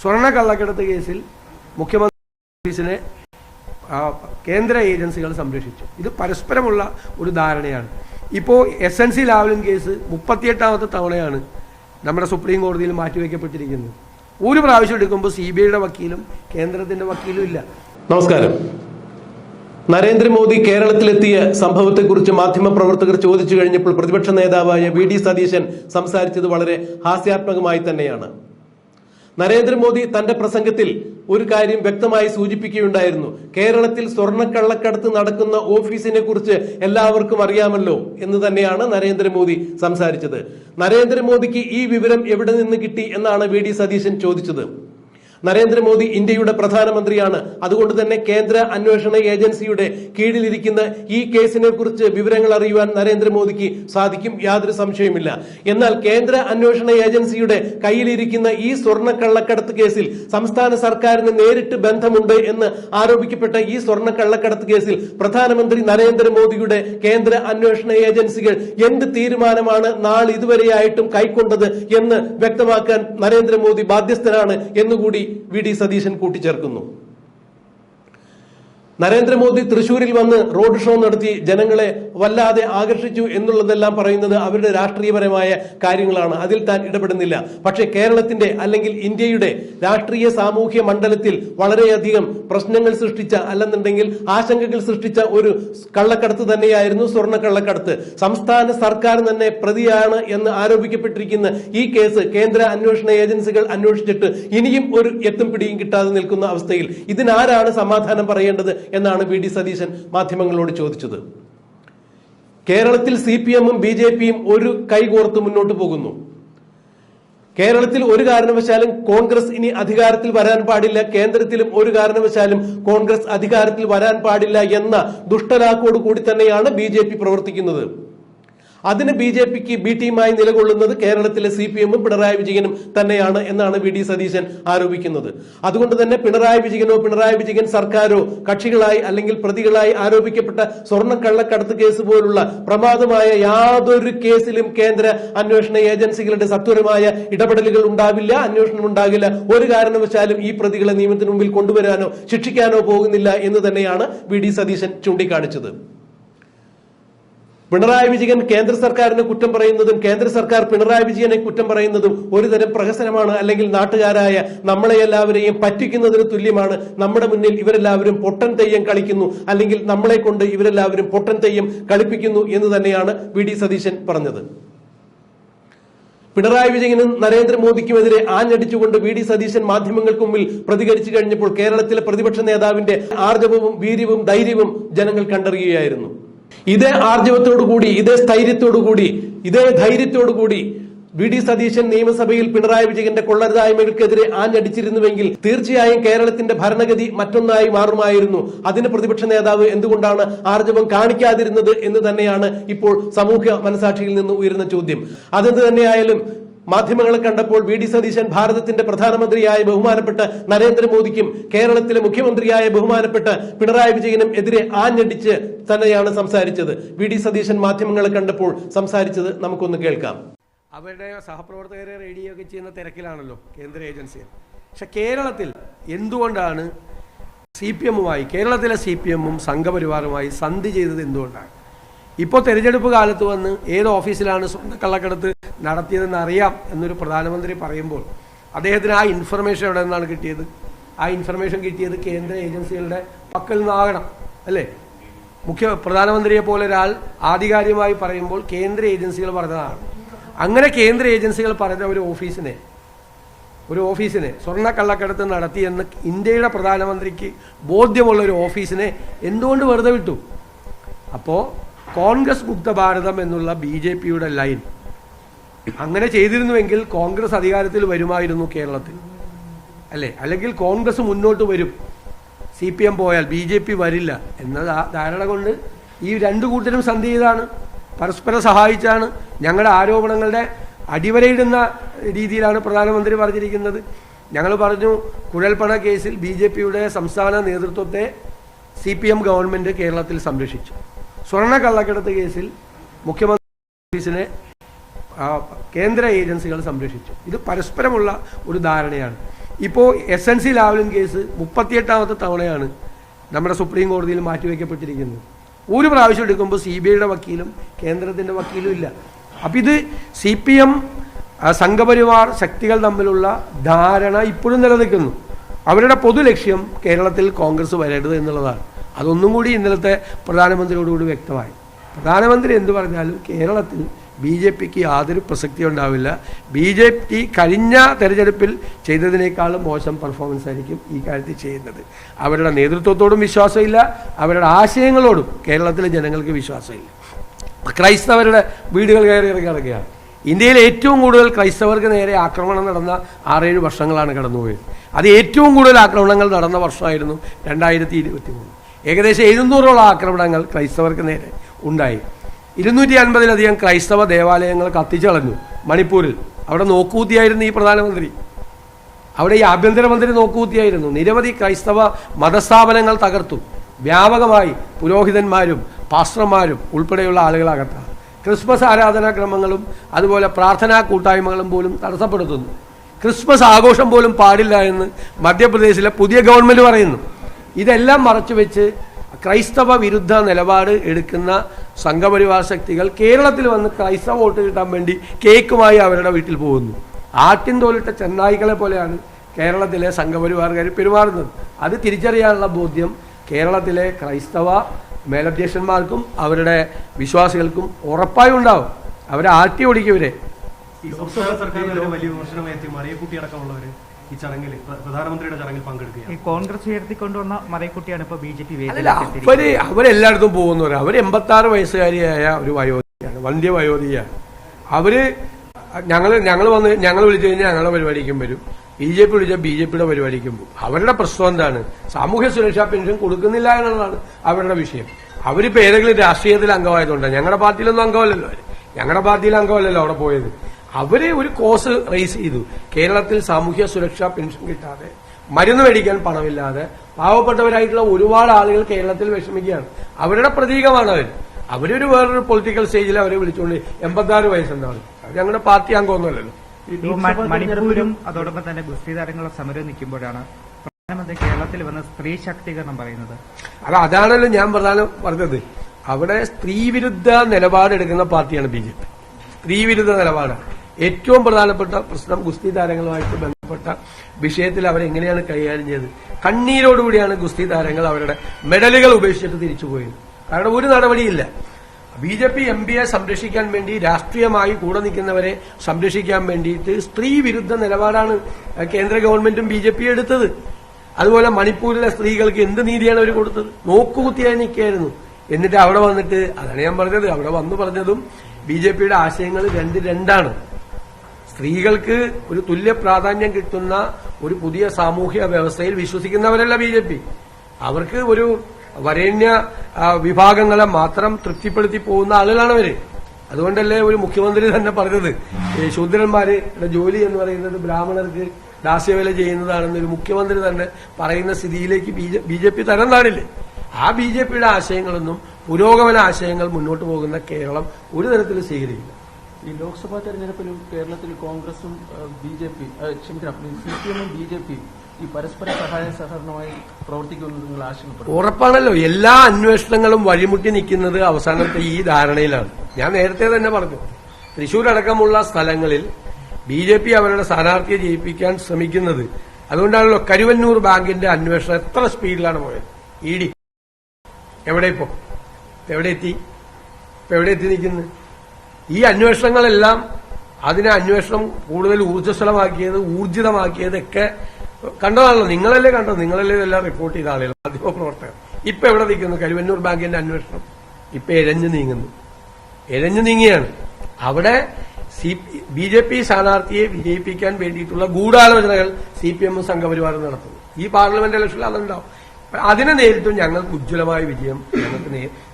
സ്വർണ കള്ളക്കടത്ത് കേസിൽ മുഖ്യമന്ത്രി ഓഫീസിനെ കേന്ദ്ര ഏജൻസികൾ സംരക്ഷിച്ചു. ഇത് പരസ്പരമുള്ള ഒരു ധാരണയാണ്. ഇപ്പോൾ S N C Lavalin case മുപ്പത്തിയെട്ടാമത്തെ തവണയാണ് നമ്മുടെ സുപ്രീം കോടതിയിൽ മാറ്റിവെക്കപ്പെട്ടിരിക്കുന്നത്. ഒരു പ്രാവശ്യം എടുക്കുമ്പോൾ സി ബി ഐയുടെ വക്കീലും കേന്ദ്രത്തിന്റെ വക്കീലും ഇല്ല. നമസ്കാരം. നരേന്ദ്രമോദി കേരളത്തിലെത്തിയ സംഭവത്തെക്കുറിച്ച് മാധ്യമപ്രവർത്തകർ ചോദിച്ചു കഴിഞ്ഞപ്പോൾ പ്രതിപക്ഷ നേതാവായ വി ഡി സതീശൻ സംസാരിച്ചത് വളരെ ഹാസ്യാത്മകമായി തന്നെയാണ്. നരേന്ദ്രമോദി തന്റെ പ്രസംഗത്തിൽ ഒരു കാര്യം വ്യക്തമായി സൂചിപ്പിക്കുകയുണ്ടായിരുന്നു. കേരളത്തിൽ സ്വർണക്കള്ളക്കടത്ത് നടക്കുന്ന ഓഫീസിനെ കുറിച്ച് എല്ലാവർക്കും അറിയാമല്ലോ എന്ന് തന്നെയാണ് നരേന്ദ്രമോദി സംസാരിച്ചത്. നരേന്ദ്രമോദിക്ക് ഈ വിവരം എവിടെ നിന്ന് കിട്ടി എന്നാണ് വി ഡി സതീശൻ ചോദിച്ചത്. നരേന്ദ്രമോദി ഇന്ത്യയുടെ പ്രധാനമന്ത്രിയാണ്. അതുകൊണ്ട് തന്നെ കേന്ദ്ര അന്വേഷണ ഏജൻസിയുടെ കീഴിലിരിക്കുന്ന ഈ കേസിനെ കുറിച്ച് വിവരങ്ങൾ അറിയുവാൻ നരേന്ദ്രമോദിക്ക് സാധിക്കും യാതൊരു സംശയമില്ല എന്നാൽ കേന്ദ്ര അന്വേഷണ ഏജൻസിയുടെ കയ്യിലിരിക്കുന്ന ഈ സ്വർണ കള്ളക്കടത്ത് കേസിൽ സംസ്ഥാന സർക്കാരിന് നേരിട്ട് ബന്ധമുണ്ട് എന്ന് ആരോപിക്കപ്പെട്ട ഈ സ്വർണ കള്ളക്കടത്ത് കേസിൽ പ്രധാനമന്ത്രി നരേന്ദ്രമോദിയുടെ കേന്ദ്ര അന്വേഷണ ഏജൻസികൾ എന്ത് തീരുമാനമാണ് നാളെ ഇതുവരെയായിട്ടും കൈക്കൊണ്ടത് എന്ന് വ്യക്തമാക്കാൻ നരേന്ദ്രമോദി ബാധ്യസ്ഥനാണ് എന്നുകൂടി വി ഡി സതീശൻ കൂട്ടിച്ചേർക്കുന്നു. നരേന്ദ്രമോദി തൃശൂരിൽ വന്ന് റോഡ് ഷോ നടത്തി ജനങ്ങളെ വല്ലാതെ ആകർഷിച്ചു എന്നുള്ളതെല്ലാം പറയുന്നത് അവരുടെ രാഷ്ട്രീയപരമായ കാര്യങ്ങളാണ്. അതിൽ താൻ ഇടപെടുന്നില്ല. പക്ഷേ കേരളത്തിന്റെ അല്ലെങ്കിൽ ഇന്ത്യയുടെ രാഷ്ട്രീയ സാമൂഹ്യ മണ്ഡലത്തിൽ വളരെയധികം പ്രശ്നങ്ങൾ സൃഷ്ടിച്ച അല്ലെന്നുണ്ടെങ്കിൽ ആശങ്കകൾ സൃഷ്ടിച്ച ഒരു കള്ളക്കടത്ത് തന്നെയായിരുന്നു സ്വർണ കള്ളക്കടത്ത് സംസ്ഥാന സർക്കാർ തന്നെ പ്രതിയാണ് എന്ന് ആരോപിക്കപ്പെട്ടിരിക്കുന്ന ഈ കേസ് കേന്ദ്ര അന്വേഷണ ഏജൻസികൾ അന്വേഷിച്ചിട്ട് ഇനിയും ഒരു എത്തും പിടിയും കിട്ടാതെ നിൽക്കുന്ന അവസ്ഥയിൽ ഇതിനാരാണ് സമാധാനം പറയേണ്ടത്? എന്നാണ് വി ഡി സതീശൻ മാധ്യമങ്ങളോട് ചോദിച്ചത്. കേരളത്തിൽ സി പി എമ്മും ബി ജെ പിയും ഒരു കൈകോർത്ത് മുന്നോട്ട് പോകുന്നു. കേരളത്തിൽ ഒരു കാരണവശാലും കോൺഗ്രസ് ഇനി അധികാരത്തിൽ വരാൻ പാടില്ല കേന്ദ്രത്തിലും ഒരു കാരണവശാലും കോൺഗ്രസ് അധികാരത്തിൽ വരാൻ പാടില്ല എന്ന ദുഷ്ടലാക്കോട് കൂടി തന്നെയാണ് ബി പ്രവർത്തിക്കുന്നത്. അതിന് ബി ജെ പിക്ക് ബി ടീമായി നിലകൊള്ളുന്നത് കേരളത്തിലെ സി പി എമ്മും പിണറായി വിജയനും തന്നെയാണ് എന്നാണ് വി ഡി സതീശൻ ആരോപിക്കുന്നത്. അതുകൊണ്ട് തന്നെ പിണറായി വിജയനോ പിണറായി വിജയൻ സർക്കാരോ കക്ഷികളായി അല്ലെങ്കിൽ പ്രതികളായി ആരോപിക്കപ്പെട്ട സ്വർണ കള്ളക്കടത്ത് കേസ് പോലുള്ള പ്രമാദമായ യാതൊരു കേസിലും കേന്ദ്ര അന്വേഷണ ഏജൻസികളുടെ സത്വരമായ ഇടപെടലുകൾ ഉണ്ടാവില്ല അന്വേഷണം ഉണ്ടാകില്ല. ഒരു കാരണവശാലും ഈ പ്രതികളെ നിയമത്തിന് മുമ്പിൽ കൊണ്ടുവരാനോ ശിക്ഷിക്കാനോ പോകുന്നില്ല എന്ന് തന്നെയാണ് വി ഡി സതീശൻ ചൂണ്ടിക്കാണിച്ചത്. പിണറായി വിജയൻ കേന്ദ്ര സർക്കാരിനെ കുറ്റം പറയുന്നതും കേന്ദ്ര സർക്കാർ പിണറായി വിജയനെ കുറ്റം പറയുന്നതും ഒരുതരം പ്രഹസനമാണ് അല്ലെങ്കിൽ നാട്ടുകാരായ നമ്മളെ എല്ലാവരെയും പറ്റിക്കുന്നതിന് തുല്യമാണ്. നമ്മുടെ മുന്നിൽ ഇവരെല്ലാവരും പൊട്ടൻ തെയ്യം കളിക്കുന്നു. അല്ലെങ്കിൽ നമ്മളെ കൊണ്ട് ഇവരെല്ലാവരും പൊട്ടൻ തെയ്യം കളിപ്പിക്കുന്നു എന്ന് തന്നെയാണ് വി ഡി സതീശൻ പറഞ്ഞത്. പിണറായി വിജയനും നരേന്ദ്രമോദിക്കുമെതിരെ ആഞ്ഞടിച്ചുകൊണ്ട് വി ഡി സതീശൻ മാധ്യമങ്ങൾക്ക് മുമ്പിൽ പ്രതികരിച്ചു കഴിഞ്ഞപ്പോൾ കേരളത്തിലെ പ്രതിപക്ഷ നേതാവിന്റെ ആർജവവും വീര്യവും ധൈര്യവും ജനങ്ങൾ കണ്ടറിയുകയായിരുന്നു. ഇതേ ആർജവത്തോടുകൂടി ഇതേ സ്ഥൈര്യത്തോടുകൂടി ഇതേ ധൈര്യത്തോടുകൂടി വി ഡി സതീശൻ നിയമസഭയിൽ പിണറായി വിജയന്റെ കൊള്ളരുതായ്മകൾക്കെതിരെ ആഞ്ഞടിച്ചിരുന്നുവെങ്കിൽ തീർച്ചയായും കേരളത്തിന്റെ ഭരണഗതി മറ്റൊന്നായി മാറുമായിരുന്നു. അതിന് പ്രതിപക്ഷ നേതാവ് എന്തുകൊണ്ടാണ് ആർജവം കാണിക്കാതിരുന്നത് എന്ന് തന്നെയാണ് ഇപ്പോൾ സമൂഹ മനസാക്ഷിയിൽ നിന്ന് ഉയരുന്ന ചോദ്യം. അതെന്ത് തന്നെയായാലും മാധ്യമങ്ങളെ കണ്ടപ്പോൾ വി ഡി സതീശൻ ഭാരതത്തിന്റെ പ്രധാനമന്ത്രിയായ ബഹുമാനപ്പെട്ട നരേന്ദ്രമോദിക്കും കേരളത്തിലെ മുഖ്യമന്ത്രിയായ ബഹുമാനപ്പെട്ട പിണറായി വിജയനും എതിരെ ആഞ്ഞടിച്ച് തന്നെയാണ് സംസാരിച്ചത്. വി ഡി സതീശൻ മാധ്യമങ്ങളെ കണ്ടപ്പോൾ സംസാരിച്ചത് നമുക്കൊന്ന് കേൾക്കാം. അവരുടെ സഹപ്രവർത്തകരെ റേഡിയോ ഒക്കെ ചെയ്യുന്ന തിരക്കിലാണല്ലോ കേന്ദ്ര ഏജൻസികൾ പക്ഷെ കേരളത്തിൽ എന്തുകൊണ്ടാണ് സി പി എമ്മുമായി കേരളത്തിലെ സി പി എമ്മും സംഘപരിവാറുമായി സന്ധി ചെയ്തത് എന്തുകൊണ്ടാണ്? ഇപ്പോൾ തെരഞ്ഞെടുപ്പ് കാലത്ത് വന്ന് ഏത് ഓഫീസിലാണ് സ്വന്തം കള്ളക്കടത്ത് നടത്തിയതെന്ന് അറിയാം എന്നൊരു പ്രധാനമന്ത്രി പറയുമ്പോൾ അദ്ദേഹത്തിന് ആ ഇൻഫർമേഷൻ എവിടെ നിന്നാണ് കിട്ടിയത്? ആ ഇൻഫർമേഷൻ കിട്ടിയത് കേന്ദ്ര ഏജൻസികളുടെ പക്കൽ നിന്നാകണം അല്ലേ? മുഖ്യ പ്രധാനമന്ത്രിയെ പോലെ ഒരാൾ ആധികാരികമായി പറയുമ്പോൾ കേന്ദ്ര ഏജൻസികൾ പറഞ്ഞതാണ്. അങ്ങനെ കേന്ദ്ര ഏജൻസികൾ പറഞ്ഞ ഒരു ഓഫീസിനെ ഒരു ഓഫീസിനെ സ്വർണ കള്ളക്കടത്ത് നടത്തിയെന്ന് ഇന്ത്യയുടെ പ്രധാനമന്ത്രിക്ക് ബോധ്യമുള്ള ഒരു ഓഫീസിനെ എന്തുകൊണ്ട് വെറുതെ വിട്ടു? അപ്പോൾ കോൺഗ്രസ് മുക്ത ഭാരതം എന്നുള്ള ബി ജെ പിയുടെ ലൈൻ. അങ്ങനെ ചെയ്തിരുന്നുവെങ്കിൽ കോൺഗ്രസ് അധികാരത്തിൽ വരുമായിരുന്നു കേരളത്തിൽ. അല്ലേ? അല്ലെങ്കിൽ കോൺഗ്രസ് മുന്നോട്ട് വരും. സി പി എം പോയാൽ ബി ജെ പി വരില്ല എന്ന ധാരണ കൊണ്ട് ഈ രണ്ടു കൂട്ടരും സന്ധി ചെയ്താണ്. പരസ്പരം സഹായിച്ചാണ് ഞങ്ങളുടെ ആരോപണങ്ങളുടെ അടിവരയിടുന്ന രീതിയിലാണ് പ്രധാനമന്ത്രി പറഞ്ഞിരിക്കുന്നത്. ഞങ്ങൾ പറഞ്ഞു കുഴൽപ്പണ കേസിൽ ബി ജെ പിയുടെ സംസ്ഥാന നേതൃത്വത്തെ സി പി എം ഗവൺമെന്റ് കേരളത്തിൽ സംരക്ഷിച്ചു. സ്വർണ കള്ളക്കടത്ത് കേസിൽ മുഖ്യമന്ത്രി ഓഫീസിനെ കേന്ദ്ര ഏജൻസികൾ സംരക്ഷിച്ചു. ഇത് പരസ്പരമുള്ള ഒരു ധാരണയാണ്. ഇപ്പോൾ S N C Lavalin case മുപ്പത്തിയെട്ടാമത്തെ തവണയാണ് നമ്മുടെ സുപ്രീം കോടതിയിൽ മാറ്റിവെക്കപ്പെട്ടിരിക്കുന്നത്. ഒരു പ്രാവശ്യം എടുക്കുമ്പോൾ സി ബി ഐയുടെ വക്കീലും കേന്ദ്രത്തിന്റെ വക്കീലും ഇല്ല. അപ്പം ഇത് സി പി എം സംഘപരിവാർ ശക്തികൾ തമ്മിലുള്ള ധാരണ ഇപ്പോഴും നിലനിൽക്കുന്നു. അവരുടെ പൊതു ലക്ഷ്യം കേരളത്തിൽ കോൺഗ്രസ് വരരുത് എന്നുള്ളതാണ്. അതൊന്നും കൂടി ഇന്നലത്തെ പ്രധാനമന്ത്രിയോടുകൂടി വ്യക്തമായി. പ്രധാനമന്ത്രി എന്ത് പറഞ്ഞാലും കേരളത്തിൽ ബി ജെ പിക്ക് യാതൊരു പ്രസക്തി ഉണ്ടാവില്ല. ബി ജെ പി കഴിഞ്ഞ തെരഞ്ഞെടുപ്പിൽ ചെയ്തതിനേക്കാളും മോശം പെർഫോമൻസ് ആയിരിക്കും ഈ കാര്യത്തിൽ ചെയ്യുന്നത്. അവരുടെ നേതൃത്വത്തോടും വിശ്വാസമില്ല. അവരുടെ ആശയങ്ങളോടും കേരളത്തിലെ ജനങ്ങൾക്ക് വിശ്വാസമില്ല. ക്രൈസ്തവരുടെ വീടുകൾ കയറി ഇറങ്ങി കിടക്കുകയാണ് ഇന്ത്യയിൽ ഏറ്റവും കൂടുതൽ ക്രൈസ്തവർക്ക് നേരെ ആക്രമണം നടന്ന ആറേഴ് വർഷങ്ങളാണ് കടന്നുപോയത്. അത് ഏറ്റവും കൂടുതൽ ആക്രമണങ്ങൾ നടന്ന വർഷമായിരുന്നു രണ്ടായിരത്തി ഇരുപത്തി മൂന്ന് ഏകദേശം എഴുന്നൂറോളം ആക്രമണങ്ങൾ ക്രൈസ്തവർക്ക് നേരെ ഉണ്ടായി. ഇരുന്നൂറ്റി അൻപതിലധികം ക്രൈസ്തവ ദേവാലയങ്ങൾ കത്തിച്ചളഞ്ഞു മണിപ്പൂരിൽ. അവിടെ നോക്കൂത്തിയായിരുന്നു ഈ പ്രധാനമന്ത്രി. അവിടെ ഈ ആഭ്യന്തരമന്ത്രി നോക്കൂത്തിയായിരുന്നു. നിരവധി ക്രൈസ്തവ മതസ്ഥാപനങ്ങൾ തകർത്തു. വ്യാപകമായി പുരോഹിതന്മാരും പാസ്റ്റർമാരും ഉൾപ്പെടെയുള്ള ആളുകളകത്താണ് ക്രിസ്മസ് ആരാധനാക്രമങ്ങളും അതുപോലെ പ്രാർത്ഥനാ കൂട്ടായ്മകളും പോലും തടസ്സപ്പെടുത്തുന്നു. ക്രിസ്മസ് ആഘോഷം പോലും പാടില്ല എന്ന് മധ്യപ്രദേശിലെ പുതിയ ഗവൺമെന്റ് പറയുന്നു. ഇതെല്ലാം മറച്ചു വെച്ച് ക്രൈസ്തവ വിരുദ്ധ നിലപാട് എടുക്കുന്ന സംഘപരിവാർ ശക്തികൾ കേരളത്തിൽ വന്ന് ക്രൈസ്തവ വോട്ട് കിട്ടാൻ വേണ്ടി കേക്കുമായി അവരുടെ വീട്ടിൽ പോകുന്നു. ആട്ടിൻ തോലിട്ട ചെന്നായികളെ പോലെയാണ് കേരളത്തിലെ സംഘപരിവാറുകാർ പെരുമാറുന്നത്. അത് തിരിച്ചറിയാനുള്ള ബോധ്യം കേരളത്തിലെ ക്രൈസ്തവ മേലധ്യക്ഷന്മാർക്കും അവരുടെ വിശ്വാസികൾക്കും ഉറപ്പായി ഉണ്ടാവും. അവരെ ആട്ടി ഓടിക്കവരെ ഈ സംസ്ഥാന സർക്കാരിന് വലിയ വിമർശനമെത്തി മറിയക്കുട്ടി അടക്കമുള്ളവര് ഈ ചടങ്ങിൽ പ്ര- പ്രധാനമന്ത്രിയുടെ ചടങ്ങിൽ പങ്കെടുക്കുക ഈ കോൺഗ്രസ് ഉയർത്തിക്കൊണ്ടുവന്ന മറൈക്കുട്ടിയാണ് ഇപ്പൊ ബി ജെ പി അവർ അവരെല്ലായിടത്തും പോകുന്നവർ അവർ എൺപത്തി ആറ് വയസ്സുകാരിയായ ഒരു വയോധികയാണ് വന്ധ്യ വയോധികയാണ്. അവർ ഞങ്ങൾ ഞങ്ങൾ വന്ന് ഞങ്ങൾ വിളിച്ചു കഴിഞ്ഞാൽ ഞങ്ങളുടെ പരിപാടിക്കും വരും. ബി ജെ പി വിളിച്ചാൽ ബി ജെ പിയുടെ പരിപാടിക്കും പോകും. അവരുടെ പ്രശ്നം എന്താണ്? സാമൂഹ്യ സുരക്ഷാ പെൻഷൻ കൊടുക്കുന്നില്ല എന്നുള്ളതാണ് അവരുടെ വിഷയം. അവരിപ്പോ ഏതെങ്കിലും രാഷ്ട്രീയത്തിൽ അംഗമായതുകൊണ്ടാണ് ഞങ്ങളുടെ പാർട്ടിയിലൊന്നും അംഗമല്ലല്ലോ അവർ. ഞങ്ങളുടെ പാർട്ടിയിൽ അംഗമല്ലല്ലോ അവിടെ പോയത്. അവർ ഒരു കോസ് റേസ് ചെയ്തു. കേരളത്തിൽ സാമൂഹ്യ സുരക്ഷാ പെൻഷൻ കിട്ടാതെ മരുന്ന് മേടിക്കാൻ പണമില്ലാതെ പാവപ്പെട്ടവരായിട്ടുള്ള ഒരുപാട് ആളുകൾ കേരളത്തിൽ വിഷമിക്കുകയാണ്. അവരുടെ പ്രതീകമാണ് അവർ അവരൊരു വേറൊരു പൊളിറ്റിക്കൽ സ്റ്റേജിൽ അവരെ വിളിച്ചുകൊണ്ട് എൺപത്തി ആറ് വയസ്സുണ്ടാവും അവർ ഞങ്ങളുടെ പാർട്ടി അംഗമൊന്നുമല്ലല്ലോ. മണിപ്പൂരും അതോടൊപ്പം തന്നെ ഗുസ്തി താരങ്ങളുടെ സമരം നിൽക്കുമ്പോഴാണ് പ്രധാനമന്ത്രി കേരളത്തിൽ വന്ന സ്ത്രീ ശാക്തീകരണം പറയുന്നത്. അത് അതാണല്ലോ ഞാൻ പ്രധാനം പറഞ്ഞത്. അവിടെ സ്ത്രീവിരുദ്ധ നിലപാടെടുക്കുന്ന പാർട്ടിയാണ് ബി ജെ പി. സ്ത്രീവിരുദ്ധ നിലപാടാണ്. ഏറ്റവും പ്രധാനപ്പെട്ട പ്രശ്നം ഗുസ്തി താരങ്ങളുമായിട്ട് ബന്ധപ്പെട്ട വിഷയത്തിൽ അവരെങ്ങനെയാണ് കൈകാര്യം ചെയ്തത്. കണ്ണീരോടുകൂടിയാണ് ഗുസ്തി താരങ്ങൾ അവരുടെ മെഡലുകൾ ഉപേക്ഷിച്ചിട്ട് തിരിച്ചുപോയത് കാരണം ഒരു നടപടിയില്ല. ബി ജെ പി എം പിയെ സംരക്ഷിക്കാൻ വേണ്ടി രാഷ്ട്രീയമായി കൂടെ നിൽക്കുന്നവരെ സംരക്ഷിക്കാൻ വേണ്ടിയിട്ട് സ്ത്രീ വിരുദ്ധ നിലപാടാണ് കേന്ദ്ര ഗവൺമെന്റും ബി ജെ പി എടുത്തത്. അതുപോലെ മണിപ്പൂരിലെ സ്ത്രീകൾക്ക് എന്ത് നീതിയാണ് അവർ കൊടുത്തത്? നോക്കുകുത്തിയായി നിൽക്കുകയായിരുന്നു. എന്നിട്ട് അവിടെ വന്നിട്ട് അതാണ് ഞാൻ പറഞ്ഞത് അവിടെ വന്നു പറഞ്ഞതും ബി ജെ പിയുടെ ആശയങ്ങൾ രണ്ട് രണ്ടാണ്. സ്ത്രീകൾക്ക് ഒരു തുല്യ പ്രാധാന്യം കിട്ടുന്ന ഒരു പുതിയ സാമൂഹ്യ വ്യവസ്ഥയിൽ വിശ്വസിക്കുന്നവരല്ല ബി ജെ പി. അവർക്ക് ഒരു വരേണ്യ വിഭാഗങ്ങളെ മാത്രം തൃപ്തിപ്പെടുത്തി പോകുന്ന ആളുകളാണ് അവർ. അതുകൊണ്ടല്ലേ ഒരു മുഖ്യമന്ത്രി തന്നെ പറഞ്ഞത് ശൂദ്രന്മാരുടെ ജോലി എന്ന് പറയുന്നത് ബ്രാഹ്മണർക്ക് ദാസ്യവേല ചെയ്യുന്നതാണെന്ന് ഒരു മുഖ്യമന്ത്രി തന്നെ പറയുന്ന സ്ഥിതിയിലേക്ക് ബി ജെ പി തരം താണില്ലേ. ആ ബി ജെ പിയുടെ ആശയങ്ങളൊന്നും പുരോഗമന ആശയങ്ങൾ മുന്നോട്ട് പോകുന്ന കേരളം ഒരു തരത്തിലും സ്വീകരിക്കില്ല. ഈ ലോക്സഭാ തെരഞ്ഞെടുപ്പിലും കേരളത്തിൽ കോൺഗ്രസും ബി ജെ പി ക്ഷമിക്കണം സി പി എമ്മും ബി ജെ പിയും ഈ പരസ്പര സഹായ സഹകരണമായി പ്രവർത്തിക്കുമെന്ന് നിങ്ങൾ ആശങ്കപ്പെടുന്നു. ഉറപ്പാണല്ലോ എല്ലാ അന്വേഷണങ്ങളും വഴിമുട്ടി നിൽക്കുന്നത് അവസാനത്തെ ഈ ധാരണയിലാണ്. ഞാൻ നേരത്തെ തന്നെ പറഞ്ഞു തൃശൂർ അടക്കമുള്ള സ്ഥലങ്ങളിൽ ബി ജെ പി അവരുടെ സ്ഥാനാർത്ഥിയെ ജയിപ്പിക്കാൻ ശ്രമിക്കുന്നത്. അതുകൊണ്ടാണല്ലോ കരുവന്നൂർ ബാങ്കിന്റെ അന്വേഷണം എത്ര സ്പീഡിലാണ് പോയത്. E D. എവിടെ ഇപ്പോ എവിടെ എത്തി എവിടെ എത്തി നിൽക്കുന്നത് ഈ അന്വേഷണങ്ങളെല്ലാം അതിനെ അന്വേഷണം കൂടുതൽ ഊർജസ്വലമാക്കിയത് ഊർജിതമാക്കിയതൊക്കെ കണ്ടതാണല്ലോ. നിങ്ങളല്ലേ കണ്ടത്? നിങ്ങളല്ലേ ഇതെല്ലാം റിപ്പോർട്ട് ചെയ്ത ആളുകൾ മാധ്യമപ്രവർത്തകർ. ഇപ്പൊ എവിടെ നിൽക്കുന്നു? കരുവന്നൂർ ബാങ്കിന്റെ അന്വേഷണം. ഇപ്പൊ എഴഞ്ഞു നീങ്ങുന്നു. എഴഞ്ഞു നീങ്ങിയാണ്. അവിടെ സി ബി ജെ പി സ്ഥാനാർത്ഥിയെ വിജയിപ്പിക്കാൻ വേണ്ടിയിട്ടുള്ള ഗൂഢാലോചനകൾ സി പി എമ്മും സംഘപരിവാരം നടത്തുന്നു. ഈ പാർലമെന്റ് ഇലക്ഷനിൽ അതുണ്ടാവും. അതിനെ നേരിട്ടും ഞങ്ങൾക്ക് ഉജ്ജ്വലമായ വിജയം ഞങ്ങൾക്ക്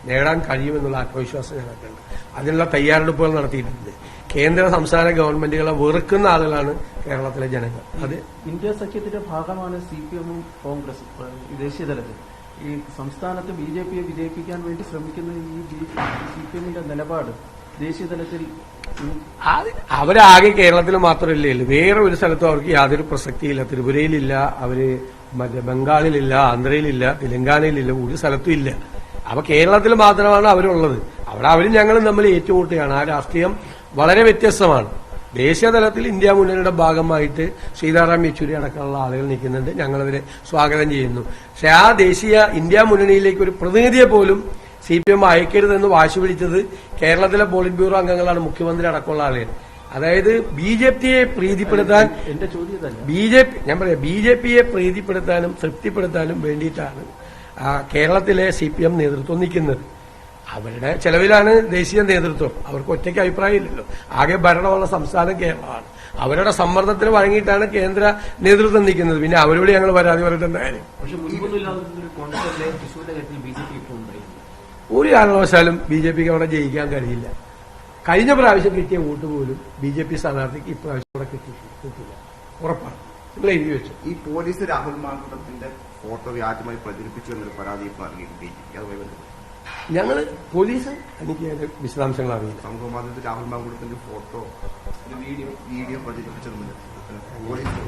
നേടാൻ കഴിയുമെന്നുള്ള ആത്മവിശ്വാസം ഞങ്ങൾക്കുണ്ട്. അതിനുള്ള തയ്യാറെടുപ്പുകൾ നടത്തിയിട്ടുണ്ട്. കേന്ദ്ര സംസ്ഥാന ഗവൺമെന്റുകളെ വെറുക്കുന്ന ആളുകളാണ് കേരളത്തിലെ ജനങ്ങൾ. അത് ഇന്ത്യ സഖ്യത്തിന്റെ ഭാഗമാണ് സി പി എമ്മും കോൺഗ്രസും ദേശീയതലത്തിൽ ഈ ദേശീയ തലത്തിൽ. ഈ സംസ്ഥാനത്ത് ബി ജെ പിയെ വിജയിപ്പിക്കാൻ വേണ്ടി ശ്രമിക്കുന്ന ഈ സി പി എമ്മിന്റെ നിലപാട് ദേശീയ തലത്തിൽ അവരാകെ കേരളത്തിൽ മാത്രമല്ലേ വേറെ ഒരു സ്ഥലത്തും അവർക്ക് യാതൊരു പ്രസക്തിയില്ല. ത്രിപുരയിലില്ല. അവർ മറ്റേ ബംഗാളിലില്ല ആന്ധ്രയിലില്ല തെലങ്കാനയിലില്ല ഒരു സ്ഥലത്തും ഇല്ല. അപ്പൊ കേരളത്തിൽ മാത്രമാണ് അവരുള്ളത്. അവിടെ അവരും ഞങ്ങളും തമ്മിൽ ഏറ്റുമുട്ടുകയാണ്. ആ രാഷ്ട്രീയം വളരെ വ്യത്യസ്തമാണ്. ദേശീയ തലത്തിൽ ഇന്ത്യ മുന്നണിയുടെ ഭാഗമായിട്ട് സീതാറാം യെച്ചൂരി അടക്കമുള്ള ആളുകൾ നിൽക്കുന്നുണ്ട്. ഞങ്ങളവരെ സ്വാഗതം ചെയ്യുന്നു. പക്ഷെ ആ ദേശീയ ഇന്ത്യ മുന്നണിയിലേക്ക് ഒരു പ്രതിനിധിയെ പോലും സി പി എം അയക്കരുതെന്ന് വാശി പിടിച്ചത് കേരളത്തിലെ പോളിറ്റ് ബ്യൂറോ അംഗങ്ങളാണ് മുഖ്യമന്ത്രി അടക്കമുള്ള ആളുകൾ. അതായത് ബി ജെ പിയെ പ്രീതിപ്പെടുത്താൻ എന്റെ ചോദ്യം ബി ജെ പി ഞാൻ പറയാം ബി ജെ പിയെ പ്രീതിപ്പെടുത്താനും തൃപ്തിപ്പെടുത്താനും വേണ്ടിയിട്ടാണ് കേരളത്തിലെ സി പി എം നേതൃത്വം നിൽക്കുന്നത്. അവരുടെ ചെലവിലാണ് ദേശീയ നേതൃത്വം. അവർക്ക് ഒറ്റയ്ക്ക് അഭിപ്രായമില്ലല്ലോ ആകെ ഭരണമുള്ള സംസ്ഥാനം കേരളമാണ്. അവരുടെ സമ്മർദ്ദത്തിന് വഴങ്ങിയിട്ടാണ് കേന്ദ്ര നേതൃത്വം നിൽക്കുന്നത്. പിന്നെ അവരോട് ഞങ്ങൾ പരാതി പറഞ്ഞിട്ട് കാര്യം? ഒരു കാരണവശാലും ബി ജെ പിക്ക് അവിടെ ജയിക്കാൻ കഴിയില്ല. കഴിഞ്ഞ പ്രാവശ്യം കിട്ടിയ വോട്ട് പോലും ബി ജെ പി സ്ഥാനാർത്ഥിക്ക് ഇപ്രാവശ്യം കൂടെ കിട്ടി കിട്ടില്ല ഉറപ്പാണ്. നിങ്ങൾ എഴുതി വെച്ചു. ഈ പോലീസ് രാഹുൽ മാങ്കുടത്തിന്റെ ഫോട്ടോ വ്യാജമായി പ്രചരിപ്പിച്ചു എന്നൊരു പരാതി ഞങ്ങൾ പോലീസ് എനിക്ക് അതിന്റെ വിശദാംശങ്ങൾ അറിയില്ല. സമൂഹ മാധ്യമത്തിൽ രാഹുൽ മാങ്കുടത്തിന്റെ ഫോട്ടോ വീഡിയോ വീഡിയോ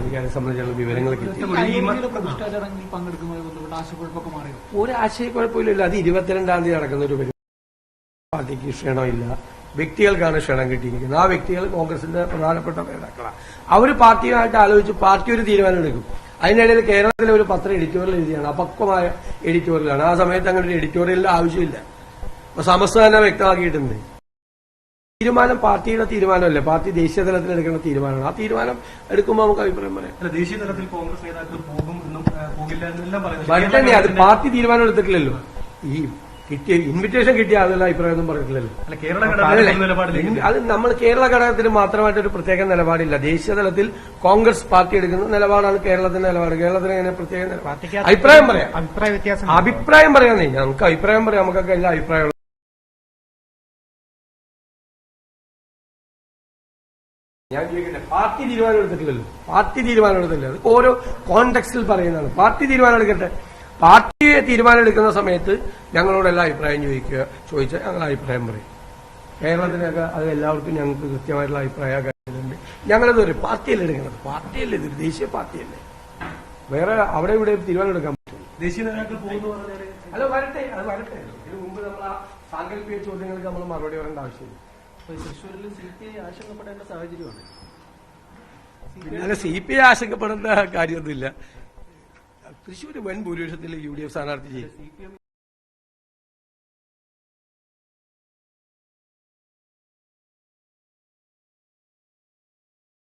എനിക്ക് അതിനെ സംബന്ധിച്ചുള്ള വിവരങ്ങൾ കിട്ടി ഒരു ആശയക്കുഴപ്പമില്ല. അത് ഇരുപത്തിരണ്ടാം തീയതി നടക്കുന്ന ഒരു പരിപാടി. പാർട്ടിക്ക് ക്ഷണമില്ല. വ്യക്തികൾക്കാണ് ക്ഷണം കിട്ടിയിരിക്കുന്നത്. ആ വ്യക്തികൾ കോൺഗ്രസിന്റെ പ്രധാനപ്പെട്ട നേതാക്കളാണ്. അവർ പാർട്ടിയുമായിട്ട് ആലോചിച്ച് പാർട്ടി ഒരു തീരുമാനം എടുക്കും. അതിനിടയിൽ കേരളത്തിലെ ഒരു പത്രം എഡിറ്റോറിയൽ എഴുതിയാണ്. അപക്വമായ എഡിറ്റോറിയലാണ് ആ സമയത്ത് അങ്ങനെ ഒരു എഡിറ്റോറിയലിന്റെ ആവശ്യമില്ല. അപ്പൊ സമസ്ത തന്നെ വ്യക്തമാക്കിയിട്ടുണ്ട്. തീരുമാനം പാർട്ടിയുടെ തീരുമാനമല്ലേ? പാർട്ടി ദേശീയ തലത്തിൽ എടുക്കേണ്ട തീരുമാനമാണ്. ആ തീരുമാനം എടുക്കുമ്പോൾ നമുക്ക് അഭിപ്രായം പറയാം. ദേശീയ തലത്തിൽ കോൺഗ്രസ് നേതാക്കൾ പോകും എന്നും ആ, പോകില്ല എന്നെല്ലാം പറയുന്നത് അത് പാർട്ടി തീരുമാനം എടുത്തിട്ടില്ലല്ലോ. ഈ കിട്ടിയ ഇൻവിറ്റേഷൻ കിട്ടിയ ആളുകളുടെ അഭിപ്രായം ഒന്നും പറഞ്ഞിട്ടില്ലല്ലോ അത് നമ്മൾ കേരള ഘടകത്തിന് മാത്രമായിട്ട് ഒരു പ്രത്യേക നിലപാടില്ല. ദേശീയ തലത്തിൽ കോൺഗ്രസ് പാർട്ടി എടുക്കുന്ന നിലപാടാണ് കേരളത്തിന്റെ നിലപാട്. കേരളത്തിന് അങ്ങനെ പ്രത്യേക നിലപാട് അഭിപ്രായം പറയാം. അഭിപ്രായ വ്യത്യാസം അഭിപ്രായം പറയാന്നേ നമുക്ക് അഭിപ്രായം പറയാം. നമുക്കൊക്കെ എല്ലാ അഭിപ്രായങ്ങളും ഞാൻ ചോദിക്കട്ടെ പാർട്ടി തീരുമാനം എടുത്തിട്ടില്ലല്ലോ. പാർട്ടി തീരുമാനം എടുത്തില്ല അത് ഓരോ കോണ്ടെക്സ്റ്റിൽ പറയുന്നതാണ്. പാർട്ടി തീരുമാനം എടുക്കട്ടെ. പാർട്ടിയെ തീരുമാനം എടുക്കുന്ന സമയത്ത് ഞങ്ങളോട് എല്ലാ അഭിപ്രായം ചോദിക്കുക ചോദിച്ചാൽ ഞങ്ങൾ അഭിപ്രായം പറയും. കേരളത്തിനൊക്കെ അത് എല്ലാവർക്കും ഞങ്ങൾക്ക് കൃത്യമായിട്ടുള്ള അഭിപ്രായ കാര്യങ്ങളുണ്ട്. ഞങ്ങളത് ഒരു പാർട്ടിയല്ലേ എടുക്കുന്നത്? പാർട്ടിയല്ലേ ഇതൊരു ദേശീയ പാർട്ടിയല്ലേ? വേറെ അവിടെ ഇവിടെ തീരുമാനം എടുക്കാൻ പറ്റും ദേശീയ നേതാക്കൾ പോകുന്നു അല്ല വരട്ടെ അത് വരട്ടെ. ഇതിനു മുമ്പ് നമ്മൾ ആ സാങ്കല്പിക ചോദ്യങ്ങൾക്ക് നമ്മൾ മറുപടി പറയേണ്ട ആവശ്യമില്ല. തൃശ്ശൂരിൽ സി പി ഐ ആശങ്കപ്പെടേണ്ട സാഹചര്യമാണ് അല്ല സി പി ഐ ആശങ്കപ്പെടേണ്ട കാര്യമൊന്നുമില്ല. തൃശ്ശൂർ വൻ ഭൂരിപക്ഷത്തിൽ യു ഡി എഫ് സ്ഥാനാർത്ഥി ചെയ്യും സി പി എം